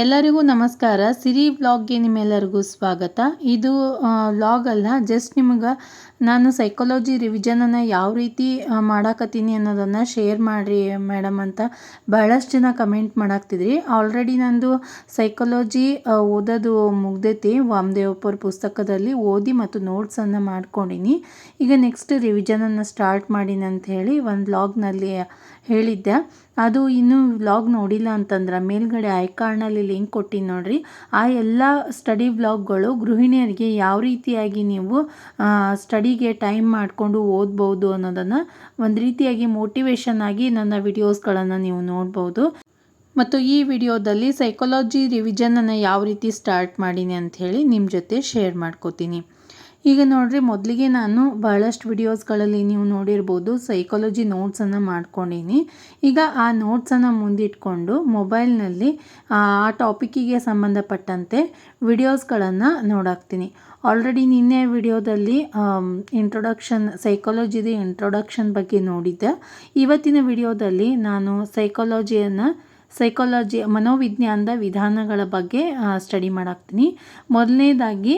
ಎಲ್ಲರಿಗೂ ನಮಸ್ಕಾರ. ಸಿರಿ ವ್ಲಾಗ್ಗೆ ನಿಮ್ಮೆಲ್ಲರಿಗೂ ಸ್ವಾಗತ. ಇದು ವ್ಲಾಗ್ ಅಲ್ಲ, ಜಸ್ಟ್ ನಿಮಗೆ ನಾನು ಸೈಕಾಲಜಿ ರಿವಿಷನನ್ನು ಯಾವ ರೀತಿ ಮಾಡಾಕತ್ತೀನಿ ಅನ್ನೋದನ್ನು ಶೇರ್ ಮಾಡಿರಿ ಮೇಡಮ್ ಅಂತ ಬಹಳಷ್ಟು ಜನ ಕಮೆಂಟ್ ಮಾಡಾಕ್ತಿದ್ರಿ. ಆಲ್ರೆಡಿ ನಂದು ಸೈಕಾಲಜಿ ಓದೋದು ಮುಗ್ದೈತಿ. ವಾಮದೇವಪ್ಪರ ಪುಸ್ತಕದಲ್ಲಿ ಓದಿ ಮತ್ತು ನೋಟ್ಸನ್ನು ಮಾಡ್ಕೊಂಡಿನಿ. ಈಗ ನೆಕ್ಸ್ಟ್ ರಿವಿಷನನ್ನು ಸ್ಟಾರ್ಟ್ ಮಾಡೀನಿ ಅಂತ ಹೇಳಿ ಒಂದು ವ್ಲಾಗ್ನಲ್ಲಿ ಹೇಳಿದ್ದೆ. ಅದು ಇನ್ನೂ ವ್ಲಾಗ್ ನೋಡಿಲ್ಲ ಅಂತಂದ್ರೆ ಮೇಲ್ಗಡೆ ಐಕಾರ್ಡ್ನಲ್ಲಿ ಲಿಂಕ್ ಕೊಟ್ಟಿನಿ ನೋಡಿರಿ. ಆ ಎಲ್ಲ ಸ್ಟಡಿ ವ್ಲಾಗ್ಗಳು ಗೃಹಿಣಿಯರಿಗೆ ಯಾವ ರೀತಿಯಾಗಿ ನೀವು ಸ್ಟಡಿಗೆ ಟೈಮ್ ಮಾಡಿಕೊಂಡು ಓದ್ಬೋದು ಅನ್ನೋದನ್ನು ಒಂದು ರೀತಿಯಾಗಿ ಮೋಟಿವೇಶನ್ ಆಗಿ ನನ್ನ ವಿಡಿಯೋಸ್ಗಳನ್ನು ನೀವು ನೋಡ್ಬೋದು. ಮತ್ತು ಈ ವಿಡಿಯೋದಲ್ಲಿ ಸೈಕಾಲಜಿ ರಿವಿಜನನ್ನು ಯಾವ ರೀತಿ ಸ್ಟಾರ್ಟ್ ಮಾಡೀನಿ ಅಂತ ಹೇಳಿ ನಿಮ್ಮ ಜೊತೆ ಶೇರ್ ಮಾಡ್ಕೋತೀನಿ. ಈಗ ನೋಡ್ರಿ, ಮೊದಲಿಗೆ ನಾನು ಬಹಳಷ್ಟು ವಿಡಿಯೋಸ್ಗಳಲ್ಲಿ ನೀವು ನೋಡಿರ್ಬೋದು ಸೈಕಾಲಜಿ ನೋಟ್ಸನ್ನು ಮಾಡ್ಕೊಂಡೀನಿ. ಈಗ ಆ ನೋಟ್ಸನ್ನು ಮುಂದಿಟ್ಕೊಂಡು ಮೊಬೈಲ್ನಲ್ಲಿ, ಆ ಟಾಪಿಕ್ಕಿಗೆ ಸಂಬಂಧಪಟ್ಟಂತೆ ವಿಡಿಯೋಸ್ಗಳನ್ನು ನೋಡಾಕ್ತೀನಿ. ಆಲ್ರೆಡಿ ನಿನ್ನೆ ವಿಡಿಯೋದಲ್ಲಿ ಇಂಟ್ರೊಡಕ್ಷನ್ ಸೈಕಾಲಜಿದ ಇಂಟ್ರೊಡಕ್ಷನ್ ಬಗ್ಗೆ ನೋಡಿದ್ದೆ. ಇವತ್ತಿನ ವಿಡಿಯೋದಲ್ಲಿ ನಾನು ಸೈಕಾಲಜಿಯನ್ನು ಸೈಕಾಲಜಿ ಮನೋವಿಜ್ಞಾನದ ವಿಧಾನಗಳ ಬಗ್ಗೆ ಸ್ಟಡಿ ಮಾಡಾಕ್ತೀನಿ. ಮೊದಲನೇದಾಗಿ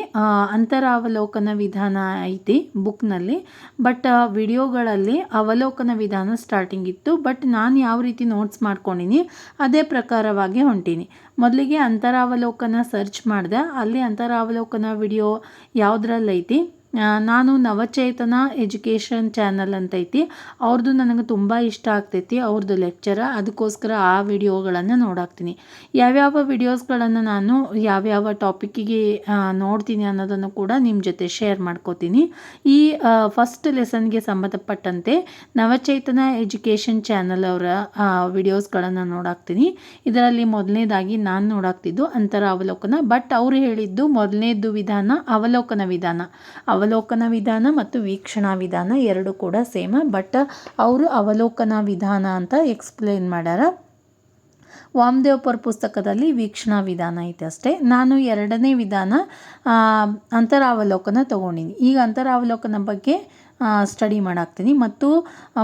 ಅಂತರಾವಲೋಕನ ವಿಧಾನ ಐತಿ ಬುಕ್ನಲ್ಲಿ ಬಟ್ ವಿಡಿಯೋಗಳಲ್ಲಿ ಅವಲೋಕನ ವಿಧಾನ ಸ್ಟಾರ್ಟಿಂಗ್ ಇತ್ತು. ಬಟ್ ನಾನು ಯಾವ ರೀತಿ ನೋಟ್ಸ್ ಮಾಡ್ಕೊಂಡಿನಿ, ಅದೇ ಪ್ರಕಾರವಾಗಿ ಹೊಂಟೀನಿ. ಮೊದಲಿಗೆ ಅಂತರಾವಲೋಕನ ಸರ್ಚ್ ಮಾಡಿದೆ. ಅಲ್ಲಿ ಅಂತರಾವಲೋಕನ ವಿಡಿಯೋ ಯಾವುದ್ರಲ್ಲೈತಿ? ನಾನು ನವಚೇತನ ಎಜುಕೇಷನ್ ಚಾನಲ್ ಅಂತೈತಿ. ಅವ್ರದ್ದು ನನಗೆ ತುಂಬ ಇಷ್ಟ ಆಗ್ತೈತಿ ಅವ್ರದ್ದು ಲೆಕ್ಚರ. ಅದಕ್ಕೋಸ್ಕರ ಆ ವಿಡಿಯೋಗಳನ್ನು ನೋಡಾಕ್ತೀನಿ. ಯಾವ್ಯಾವ ವಿಡಿಯೋಸ್ಗಳನ್ನು ನಾನು ಯಾವ್ಯಾವ ಟಾಪಿಕ್ಕಿಗೆ ನೋಡ್ತೀನಿ ಅನ್ನೋದನ್ನು ಕೂಡ ನಿಮ್ಮ ಜೊತೆ ಶೇರ್ ಮಾಡ್ಕೋತೀನಿ. ಈ ಫಸ್ಟ್ ಲೆಸನ್ಗೆ ಸಂಬಂಧಪಟ್ಟಂತೆ ನವಚೇತನ ಎಜುಕೇಷನ್ ಚಾನಲ್ ಅವರ ವಿಡಿಯೋಸ್ಗಳನ್ನು ನೋಡಾಕ್ತೀನಿ. ಇದರಲ್ಲಿ ಮೊದಲನೇದಾಗಿ ನಾನು ನೋಡಾಕ್ತಿದ್ದು ಅಂತರ ಅವಲೋಕನ, ಬಟ್ ಅವರು ಹೇಳಿದ್ದು ಮೊದಲನೇದು ವಿಧಾನ ಅವಲೋಕನ ವಿಧಾನ. ಅವಲೋಕನ ವಿಧಾನ ಮತ್ತು ವೀಕ್ಷಣಾ ವಿಧಾನ ಎರಡು ಕೂಡ ಸೇಮ ಬಟ್ ಅವರು ಅವಲೋಕನ ವಿಧಾನ ಅಂತ ಎಕ್ಸ್ಪ್ಲೇನ್ ಮಾಡ್ಯಾರ. ವಾಮದೇವಪುರ ಪುಸ್ತಕದಲ್ಲಿ ವೀಕ್ಷಣಾ ವಿಧಾನ ಐತೆ ಅಷ್ಟೇ. ನಾನು ಎರಡನೇ ವಿಧಾನ ಅಂತರಾವಲೋಕನ ತಗೊಂಡಿನಿ. ಈಗ ಅಂತರಾವಲೋಕನ ಬಗ್ಗೆ ಸ್ಟಡಿ ಮಾಡಾಕ್ತೀನಿ. ಮತ್ತು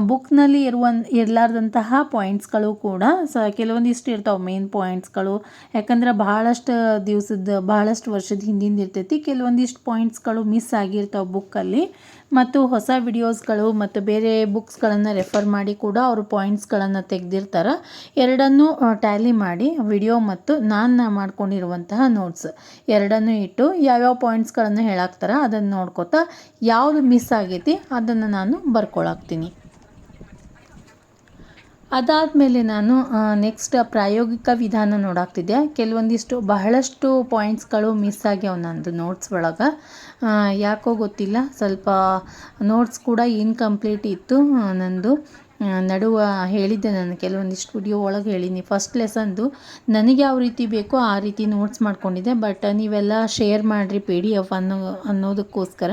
ಬುಕ್ನಲ್ಲಿ ಇರುವ ಇರಲಾರ್ದಂತಹ ಪಾಯಿಂಟ್ಸ್ಗಳು ಕೂಡ, ಸ, ಕೆಲವೊಂದಿಷ್ಟು ಇರ್ತಾವೆ ಮೇನ್ ಪಾಯಿಂಟ್ಸ್ಗಳು ಯಾಕಂದ್ರೆ ಭಾಳಷ್ಟು ದಿವಸದ ಭಾಳಷ್ಟು ವರ್ಷದ ಹಿಂದಿಂದ ಇರ್ತೈತಿ. ಕೆಲವೊಂದಿಷ್ಟು ಪಾಯಿಂಟ್ಸ್ಗಳು ಮಿಸ್ ಆಗಿರ್ತಾವೆ ಬುಕ್ಕಲ್ಲಿ ಮತ್ತು ಹೊಸ ವಿಡಿಯೋಸ್ಗಳು ಮತ್ತು ಬೇರೆ ಬುಕ್ಸ್ಗಳನ್ನು ರೆಫರ್ ಮಾಡಿ ಕೂಡ ಅವರು ಪಾಯಿಂಟ್ಸ್ಗಳನ್ನು ತೆಗೆದಿರ್ತಾರೆ. ಎರಡನ್ನೂ ಟ್ಯಾಲಿ ಮಾಡಿ ವಿಡಿಯೋ ಮತ್ತು ನಾನು ಮಾಡ್ಕೊಂಡಿರುವಂತಹ ನೋಟ್ಸ್. ಎರಡನ್ನೂ ಇಟ್ಟು ಯಾವ್ಯಾವ ಪಾಯಿಂಟ್ಸ್ಗಳನ್ನು ಹೇಳಾಕ್ತಾರೆ ಅದನ್ನು ನೋಡ್ಕೋತಾ ಯಾವುದು ಮಿಸ್ ಆಗೈತಿ ಅದನ್ನು ನಾನು ಬರ್ಕೊಳಾಕ್ತೀನಿ. ಅದಾದಮೇಲೆ ನಾನು ನೆಕ್ಸ್ಟ್ ಪ್ರಾಯೋಗಿಕ ವಿಧಾನ ನೋಡಾಕ್ತಿದ್ದೆ. ಕೆಲವೊಂದಿಷ್ಟು ಬಹಳಷ್ಟು ಪಾಯಿಂಟ್ಸ್ಗಳು ಮಿಸ್ ಆಗ್ಯಾವ ನಂದು ನೋಟ್ಸ್ ಒಳಗೆ. ಯಾಕೋ ಗೊತ್ತಿಲ್ಲ. ಸ್ವಲ್ಪ ನೋಟ್ಸ್ ಕೂಡ ಇನ್ಕಂಪ್ಲೀಟ್ ಇತ್ತು ನನ್ನದು ನಡುವ ಹೇಳಿದ್ದೆ ನಾನು, ಕೆಲವೊಂದಿಷ್ಟು ವಿಡಿಯೋ ಒಳಗೆ ಹೇಳೀನಿ ಫಸ್ಟ್ ಲೆಸನ್ದು ನನಗೆ ಯಾವ ರೀತಿ ಬೇಕೋ ಆ ರೀತಿ ನೋಟ್ಸ್ ಮಾಡ್ಕೊಂಡಿದ್ದೆ ಬಟ್ ನೀವೆಲ್ಲ ಶೇರ್ ಮಾಡಿರಿ ಪಿ ಡಿ ಎಫ್ ಅನ್ನೋ, ಅನ್ನೋದಕ್ಕೋಸ್ಕರ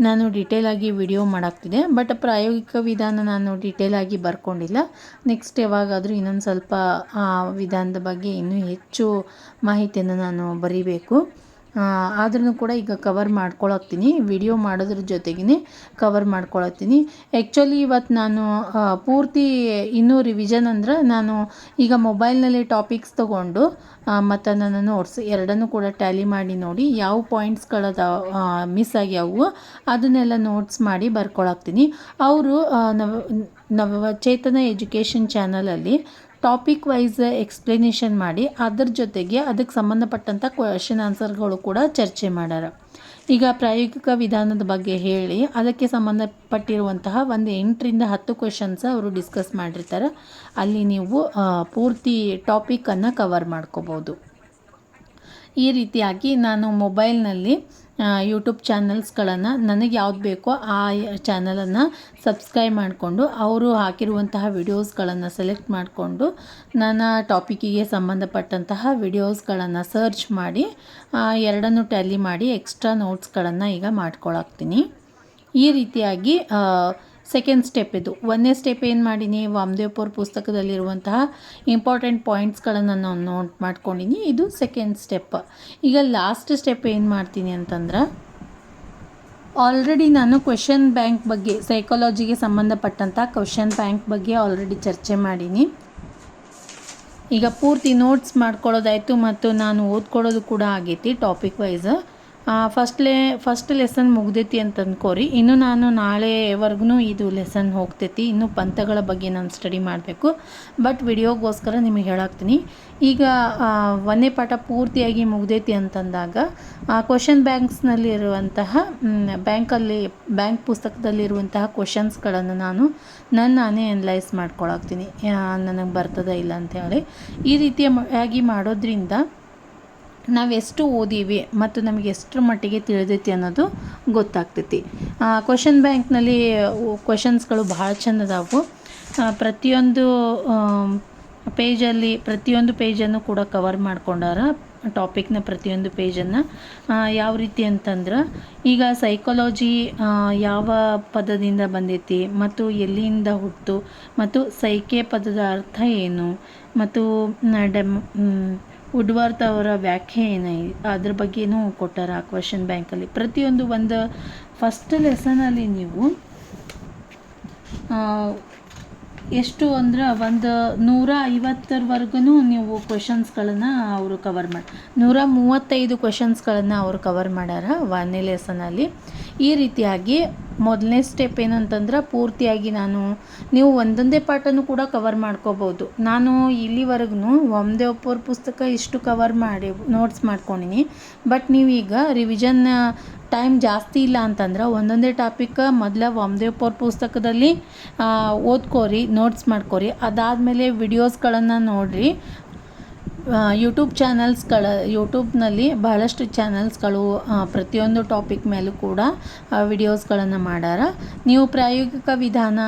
ನಾನು ಡಿಟೇಲಾಗಿ ವಿಡಿಯೋ ಮಾಡಾಕ್ತಿದ್ದೆ. ಬಟ್ ಪ್ರಾಯೋಗಿಕ ವಿಧಾನ ನಾನು ಡಿಟೇಲಾಗಿ ಬರ್ಕೊಂಡಿಲ್ಲ. ನೆಕ್ಸ್ಟ್ ಯಾವಾಗಾದರೂ ಇನ್ನೊಂದು ಸ್ವಲ್ಪ ಆ ವಿಧಾನದ ಬಗ್ಗೆ ಇನ್ನೂ ಹೆಚ್ಚು ಮಾಹಿತಿಯನ್ನು ನಾನು ಬರಿಬೇಕು. ಆದ್ರೂ ಕೂಡ ಈಗ ಕವರ್ ಮಾಡ್ಕೊಳತ್ತೀನಿ. ವಿಡಿಯೋ ಮಾಡೋದ್ರ ಜೊತೆಗೇ ಕವರ್ ಮಾಡ್ಕೊಳತ್ತೀನಿ. ಆ್ಯಕ್ಚುಲಿ ಇವತ್ತು ನಾನು ಪೂರ್ತಿ ಇನ್ನೂ ರಿವಿಷನ್ ಅಂದ್ರೆ ನಾನು ಈಗ ಮೊಬೈಲ್ನಲ್ಲಿ ಟಾಪಿಕ್ಸ್ ತೊಗೊಂಡು ಮತ್ತು ನನ್ನ ನೋಟ್ಸ್ ಎರಡನ್ನೂ ಕೂಡ ಟ್ಯಾಲಿ ಮಾಡಿ ನೋಡಿ ಯಾವ ಪಾಯಿಂಟ್ಸ್ಗಳದ ಮಿಸ್ ಆಗ್ಯಾವು, ಅದನ್ನೆಲ್ಲ ನೋಟ್ಸ್ ಮಾಡಿ ಬರ್ಕೊಳಕ್ತೀನಿ ಅವರು ನವ, ನವಚೇತನ ಎಜುಕೇಷನ್ ಚಾನಲಲ್ಲಿ ಟಾಪಿಕ್ ವೈಸ್ ಎಕ್ಸ್ಪ್ಲನೇಷನ್ ಮಾಡಿ, ಅದ್ರ ಜೊತೆಗೆ ಅದಕ್ಕೆ ಸಂಬಂಧಪಟ್ಟಂಥ ಕ್ವಶನ್ ಆನ್ಸರ್ಗಳು ಕೂಡ ಚರ್ಚೆ ಮಾಡ್ಯಾರ ಈಗ ಪ್ರಾಯೋಗಿಕ ವಿಧಾನದ ಬಗ್ಗೆ ಹೇಳಿ, ಅದಕ್ಕೆ ಸಂಬಂಧಪಟ್ಟಿರುವಂತಹ ಒಂದು ಎಂಟರಿಂದ ಹತ್ತು ಕ್ವೆಶನ್ಸ್ ಅವರು ಡಿಸ್ಕಸ್ ಮಾಡಿರ್ತಾರೆ. ಅಲ್ಲಿ ನೀವು ಪೂರ್ತಿ ಟಾಪಿಕನ್ನು ಕವರ್ ಮಾಡ್ಕೋಬೋದು. ಈ ರೀತಿಯಾಗಿ ನಾನು ಮೊಬೈಲ್ನಲ್ಲಿ ಯೂಟ್ಯೂಬ್ ಚಾನಲ್ಸ್ಗಳನ್ನು ನನಗೆ ಯಾವ್ದು ಬೇಕೋ ಆ ಚಾನಲನ್ನು ಸಬ್ಸ್ಕ್ರೈಬ್ ಮಾಡಿಕೊಂಡು, ಅವರು ಹಾಕಿರುವಂತಹ ವಿಡಿಯೋಸ್ಗಳನ್ನು ಸೆಲೆಕ್ಟ್ ಮಾಡಿಕೊಂಡು, ನನ್ನ ಟಾಪಿಕ್ಕಿಗೆ ಸಂಬಂಧಪಟ್ಟಂತಹ ವಿಡಿಯೋಸ್ಗಳನ್ನು ಸರ್ಚ್ ಮಾಡಿ ಎರಡನ್ನು ಟ್ಯಾಲಿ ಮಾಡಿ, ಎಕ್ಸ್ಟ್ರಾ ನೋಟ್ಸ್ಗಳನ್ನು ಈಗ ಮಾಡ್ಕೊಳಾಕ್ತೀನಿ ಈ ರೀತಿಯಾಗಿ ಸೆಕೆಂಡ್ ಸ್ಟೆಪ್ ಇದು. ಒಂದನೇ ಸ್ಟೆಪ್ ಏನು ಮಾಡೀನಿ? ವಾಮದೇವ್ಪುರ್ ಪುಸ್ತಕದಲ್ಲಿರುವಂತಹ ಇಂಪಾರ್ಟೆಂಟ್ ಪಾಯಿಂಟ್ಸ್ಗಳನ್ನು ನಾನು ನೋಟ್ ಮಾಡ್ಕೊಂಡಿನಿ. ಇದು ಸೆಕೆಂಡ್ ಸ್ಟೆಪ್ ಈಗ ಲಾಸ್ಟ್ ಸ್ಟೆಪ್ ಏನು ಮಾಡ್ತೀನಿ ಅಂತಂದ್ರೆ ಆಲ್ರೆಡಿ ನಾನು ಕ್ವೆಶನ್ ಬ್ಯಾಂಕ್ ಬಗ್ಗೆ ಸೈಕಾಲಜಿಗೆ ಸಂಬಂಧಪಟ್ಟಂಥ ಕ್ವೆಶನ್ ಬ್ಯಾಂಕ್ ಬಗ್ಗೆ ಆಲ್ರೆಡಿ ಚರ್ಚೆ ಮಾಡೀನಿ. ಈಗ ಪೂರ್ತಿ ನೋಟ್ಸ್ ಮಾಡ್ಕೊಳ್ಳೋದಾಯಿತು ಮತ್ತು ನಾನು ಓದ್ಕೊಳ್ಳೋದು ಕೂಡ ಆಗೈತಿ ಟಾಪಿಕ್ ವೈಸ್ ಫಸ್ಟ್ ಲೇ ಫಸ್ಟ್ ಲೆಸನ್ ಮುಗ್ದೈತಿ ಅಂತ ಅಂದ್ಕೋರಿ ಇನ್ನು ನಾನು ನಾಳೆವರೆಗೂ ಇದು ಲೆಸನ್ ಹೋಗ್ತೈತಿ. ಇನ್ನು ಪಂಥಗಳ ಬಗ್ಗೆ ನಾನು ಸ್ಟಡಿ ಮಾಡಬೇಕು. ಬಟ್ ವಿಡಿಯೋಗೋಸ್ಕರ ನಿಮಗೆ ಹೇಳಾಕ್ತೀನಿ. ಈಗ ಒಂದೇ ಪಾಠ ಪೂರ್ತಿಯಾಗಿ ಮುಗ್ದೈತಿ ಅಂತಂದಾಗ ಕ್ವಶನ್ ಬ್ಯಾಂಕ್ಸ್ನಲ್ಲಿರುವಂತಹ ಬ್ಯಾಂಕಲ್ಲಿ, ಬ್ಯಾಂಕ್ ಪುಸ್ತಕದಲ್ಲಿರುವಂತಹ ಕ್ವಶನ್ಸ್ಗಳನ್ನು ನಾನು ನನ್ನ ನಾನೇ ಅನಲೈಸ್ ಮಾಡ್ಕೊಳಾಕ್ತೀನಿ. ನನಗೆ ಬರ್ತದ ಇಲ್ಲ ಅಂತ ಹೇಳಿ. ಈ ರೀತಿಯಾಗಿ ಮಾಡೋದ್ರಿಂದ ನಾವೆಷ್ಟು ಓದೀವಿ ಮತ್ತು ನಮಗೆ ಎಷ್ಟರ ಮಟ್ಟಿಗೆ ತಿಳಿದೈತಿ ಅನ್ನೋದು ಗೊತ್ತಾಗ್ತೈತಿ. ಕ್ವಶನ್ ಬ್ಯಾಂಕ್ನಲ್ಲಿ ಕ್ವಶನ್ಸ್ಗಳು ಭಾಳ ಚೆಂದ ಅದಾವು ಪ್ರತಿಯೊಂದು ಪೇಜಲ್ಲಿ ಪ್ರತಿಯೊಂದು ಪೇಜನ್ನು ಕೂಡ ಕವರ್ ಮಾಡ್ಕೊಂಡಾರ ಟಾಪಿಕ್ನ ಪ್ರತಿಯೊಂದು ಪೇಜನ್ನು ಯಾವ ರೀತಿ ಅಂತಂದ್ರೆ, ಈಗ ಸೈಕಾಲಜಿ ಯಾವ ಪದದಿಂದ ಬಂದೈತಿ ಮತ್ತು ಎಲ್ಲಿಂದ ಹುಟ್ಟು ಮತ್ತು ಸೈಕೆ ಪದದ ಅರ್ಥ ಏನು ಮತ್ತು ಡೆಮ್ ವುಡ್ವರ್ತ್ ಅವರ ವ್ಯಾಖ್ಯೆ ಏನ ಅದ್ರ ಬಗ್ಗೆನೂ ಕೊಟ್ಟಾರ ಆ ಕ್ವಶನ್ ಬ್ಯಾಂಕಲ್ಲಿ ಪ್ರತಿಯೊಂದು ಒಂದು ಫಸ್ಟ್ ಲೆಸನಲ್ಲಿ ನೀವು ಎಷ್ಟು ಅಂದ್ರೆ ಒಂದು ನೂರ ಐವತ್ತರವರೆಗೂ ನೀವು ಕ್ವೆಶನ್ಸ್ಗಳನ್ನು ಅವರು ಕವರ್ ಮಾಡಿ, ನೂರ ಮೂವತ್ತೈದು ಕ್ವೆಶನ್ಸ್ಗಳನ್ನು ಅವರು ಕವರ್ ಮಾಡ್ಯಾರ ಒಂದನೇ ಲೆಸನಲ್ಲಿ ಈ ರೀತಿಯಾಗಿ ಮೊದಲನೇ ಸ್ಟೆಪ್ ಏನಂತಂದ್ರೆ ಪೂರ್ತಿಯಾಗಿ ನಾನು, ನೀವು ಒಂದೊಂದೇ ಪಾಠನೂ ಕೂಡ ಕವರ್ ಮಾಡ್ಕೋಬೋದು. ನಾನು ಇಲ್ಲಿವರೆಗೂ ಒಂದೇ ಒಪ್ಪೋರ ಪುಸ್ತಕ ಇಷ್ಟು ಕವರ್ ಮಾಡಿ ನೋಟ್ಸ್ ಮಾಡ್ಕೊಂಡಿನಿ. ಬಟ್ ನೀವೀಗ ರಿವಿಷನ್ ಟೈಮ್ ಜಾಸ್ತಿ ಇಲ್ಲ ಅಂತಂದ್ರೆ ಒಂದೊಂದೇ ಟಾಪಿಕ್ ಮೊದಲ ವಾಮದೇವ್ ಪೌರ್ ಪುಸ್ತಕದಲ್ಲಿ ಓದ್ಕೋರಿ ನೋಟ್ಸ್ ಮಾಡ್ಕೋರಿ. ಅದಾದಮೇಲೆ ವಿಡಿಯೋಸ್ಗಳನ್ನು ನೋಡಿರಿ. ಯೂಟ್ಯೂಬ್ ಚಾನಲ್ಸ್ಗಳ ಯೂಟ್ಯೂಬ್ನಲ್ಲಿ ಬಹಳಷ್ಟು ಚಾನಲ್ಸ್ಗಳು ಪ್ರತಿಯೊಂದು ಟಾಪಿಕ್ ಮೇಲೂ ಕೂಡ ವಿಡಿಯೋಸ್ಗಳನ್ನು ಮಾಡ್ಯಾರ ನೀವು ಪ್ರಾಯೋಗಿಕ ವಿಧಾನ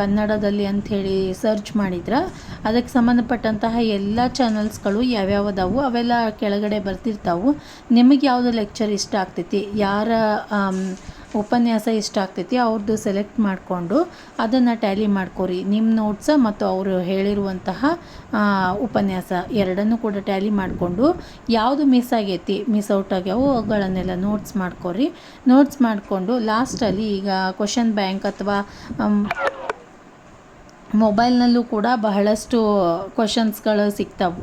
ಕನ್ನಡದಲ್ಲಿ ಅಂಥೇಳಿ ಸರ್ಚ್ ಮಾಡಿದ್ರೆ, ಅದಕ್ಕೆ ಸಂಬಂಧಪಟ್ಟಂತಹ ಎಲ್ಲ ಚಾನಲ್ಸ್ಗಳು ಯಾವ್ಯಾವ ಅದಾವು ಅವೆಲ್ಲ ಕೆಳಗಡೆ ಬರ್ತಿರ್ತಾವೆ. ನಿಮಗೆ ಯಾವುದು ಲೆಕ್ಚರ್ ಇಷ್ಟ ಆಗ್ತೈತಿ? ಯಾರ ಉಪನ್ಯಾಸ ಇಷ್ಟ ಆಗ್ತೈತಿ ಅವ್ರದ್ದು ಸೆಲೆಕ್ಟ್ ಮಾಡಿಕೊಂಡು ಅದನ್ನು ಟ್ಯಾಲಿ ಮಾಡ್ಕೊರಿ. ನಿಮ್ಮ ನೋಟ್ಸ ಮತ್ತು ಅವರು ಹೇಳಿರುವಂತಹ ಉಪನ್ಯಾಸ ಎರಡನ್ನೂ ಕೂಡ ಟ್ಯಾಲಿ ಮಾಡಿಕೊಂಡು ಯಾವುದು ಮಿಸ್ ಆಗೈತಿ ಮಿಸ್ ಔಟ್ ಆಗ್ಯಾವೋ ಅವುಗಳನ್ನೆಲ್ಲ ನೋಟ್ಸ್ ಮಾಡ್ಕೊರಿ. ನೋಟ್ಸ್ ಮಾಡಿಕೊಂಡು ಲಾಸ್ಟಲ್ಲಿ ಈಗ ಕ್ವಶನ್ ಬ್ಯಾಂಕ್ ಅಥವಾ ಮೊಬೈಲ್ನಲ್ಲೂ ಕೂಡ ಬಹಳಷ್ಟು ಕ್ವಶನ್ಸ್ಗಳು ಸಿಗ್ತಾವೆ.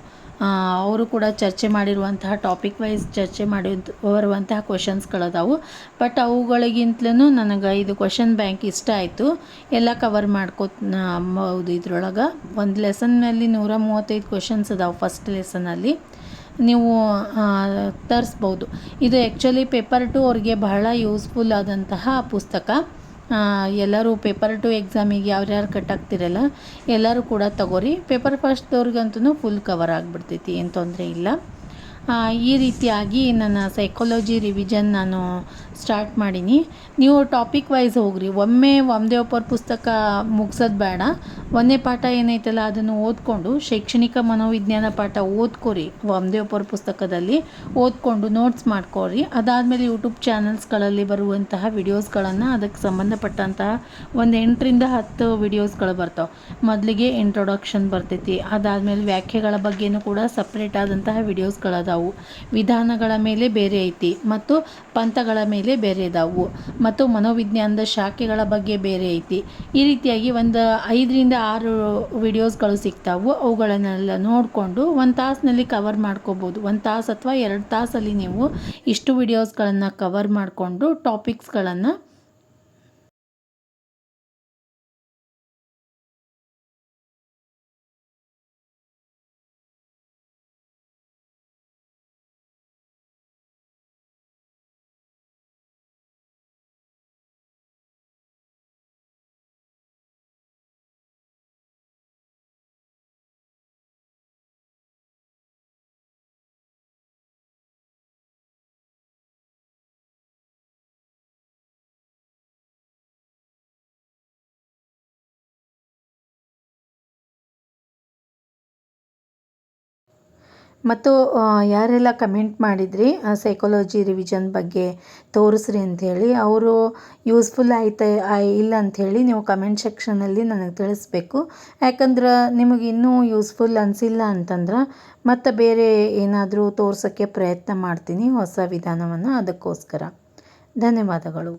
ಅವರು ಕೂಡ ಚರ್ಚೆ ಮಾಡಿರುವಂತಹ ಟಾಪಿಕ್ ವೈಸ್ ಚರ್ಚೆ ಮಾಡಿದ್ದು ಬರುವಂತಹ ಕ್ವಶನ್ಸ್ಗಳದಾವು ಬಟ್ ಅವುಗಳಿಗಿಂತಲೂ ನನಗೆ ಇದು ಕ್ವಶನ್ ಬ್ಯಾಂಕ್ ಇಷ್ಟ ಆಯಿತು. ಎಲ್ಲ ಕವರ್ ಮಾಡ್ಕೋಬೋದು ಇದ್ರೊಳಗೆ. ಒಂದು ಲೆಸನ್ನಲ್ಲಿ ನೂರ ಮೂವತ್ತೈದು ಕ್ವಶನ್ಸ್ ಅದಾವೆ ಫಸ್ಟ್ ಲೆಸನಲ್ಲಿ ನೀವು ತರಿಸ್ಬೋದು. ಇದು ಆ್ಯಕ್ಚುಲಿ ಪೇಪರ್ ಟು ಅವ್ರಿಗೆ ಬಹಳ ಯೂಸ್ಫುಲ್ ಆದಂತಹ ಪುಸ್ತಕ. ಎಲ್ಲರೂ ಪೇಪರ್ ಟು ಎಕ್ಸಾಮಿಗೆ ಯಾರ್ಯಾರು ಕಟ್ಟಾಗ್ತಿರಲ್ಲ ಎಲ್ಲರೂ ಕೂಡ ತಗೋರಿ. ಪೇಪರ್ ಫಸ್ಟ್ದವ್ರಿಗಂತೂ ಫುಲ್ ಕವರ್ ಆಗಿಬಿಡ್ತೈತಿ, ಏನು ತೊಂದರೆ ಇಲ್ಲ. ಈ ರೀತಿಯಾಗಿ ನನ್ನ ಸೈಕಾಲಜಿ ರಿವಿಷನ್ ನಾನು ಸ್ಟಾರ್ಟ್ ಮಾಡೀನಿ. ನೀವು ಟಾಪಿಕ್ ವೈಸ್ ಹೋಗ್ರಿ. ಒಮ್ಮೆ ವಾಮದೇವಪ್ಪರ ಪುಸ್ತಕ ಮುಗ್ಸೋದು ಬೇಡ. ಒಂದೇ ಪಾಠ ಏನೈತಲ್ಲ ಅದನ್ನು ಓದ್ಕೊಂಡು, ಶೈಕ್ಷಣಿಕ ಮನೋವಿಜ್ಞಾನ ಪಾಠ ಓದ್ಕೊರಿ ವಾಮದೇವಪ್ಪರ ಪುಸ್ತಕದಲ್ಲಿ. ಓದ್ಕೊಂಡು ನೋಟ್ಸ್ ಮಾಡ್ಕೊರಿ. ಅದಾದಮೇಲೆ ಯೂಟ್ಯೂಬ್ ಚಾನಲ್ಸ್ಗಳಲ್ಲಿ ಬರುವಂತಹ ವಿಡಿಯೋಸ್ಗಳನ್ನು ಅದಕ್ಕೆ ಸಂಬಂಧಪಟ್ಟಂತಹ ಒಂದು ಎಂಟರಿಂದ ಹತ್ತು ವಿಡಿಯೋಸ್ಗಳು ಬರ್ತಾವೆ. ಮೊದಲಿಗೆ ಇಂಟ್ರೊಡಕ್ಷನ್ ಬರ್ತೈತಿ. ಅದಾದಮೇಲೆ ವ್ಯಾಖ್ಯೆಗಳ ಬಗ್ಗೆನೂ ಕೂಡ ಸಪ್ರೇಟ್ ಆದಂತಹ ವಿಡಿಯೋಸ್ಗಳದಾವು ವಿಧಾನಗಳ ಮೇಲೆ ಬೇರೆ ಐತಿ ಮತ್ತು ಪಂಥಗಳ ಮೇಲೆ ಬೇರೆ ಇದಾವು. ಮತ್ತು ಮನೋವಿಜ್ಞಾನದ ಶಾಖೆಗಳ ಬಗ್ಗೆ ಬೇರೆ ಐತಿ. ಈ ರೀತಿಯಾಗಿ ಒಂದು ಐದರಿಂದ ಆರು ವಿಡಿಯೋಸ್ಗಳು ಸಿಗ್ತಾವು. ಅವುಗಳನ್ನೆಲ್ಲ ನೋಡಿಕೊಂಡು ಒಂದು ತಾಸಿನಲ್ಲಿ ಕವರ್ ಮಾಡ್ಕೋಬೋದು. ಒಂದು ತಾಸು ಅಥವಾ ಎರಡು ತಾಸಲ್ಲಿ ನೀವು ಇಷ್ಟು ವಿಡಿಯೋಸ್ಗಳನ್ನು ಕವರ್ ಮಾಡಿಕೊಂಡು ಟಾಪಿಕ್ಸ್ಗಳನ್ನು ಮತ್ತು ಯಾರೆಲ್ಲ ಕಮೆಂಟ್ ಮಾಡಿದ್ರಿ ಸೈಕಾಲಜಿ ರಿವಿಷನ್ ಬಗ್ಗೆ ತೋರಿಸ್ರಿ ಅಂಥೇಳಿ, ಅವರು ಯೂಸ್ಫುಲ್ ಆಯ್ತಾ ಇಲ್ಲ ಅಂಥೇಳಿ ನೀವು ಕಮೆಂಟ್ ಸೆಕ್ಷನಲ್ಲಿ ನನಗೆ ತಿಳಿಸ್ಬೇಕು. ಯಾಕಂದ್ರೆ ನಿಮಗೆ ಇನ್ನೂ ಯೂಸ್ಫುಲ್ ಅನಿಸಿಲ್ಲ ಅಂತಂದ್ರೆ ಮತ್ತು ಬೇರೆ ಏನಾದರೂ ತೋರ್ಸೋಕ್ಕೆ ಪ್ರಯತ್ನ ಮಾಡ್ತೀನಿ, ಹೊಸ ವಿಧಾನವನ್ನು ಅದಕ್ಕೋಸ್ಕರ. ಧನ್ಯವಾದಗಳು.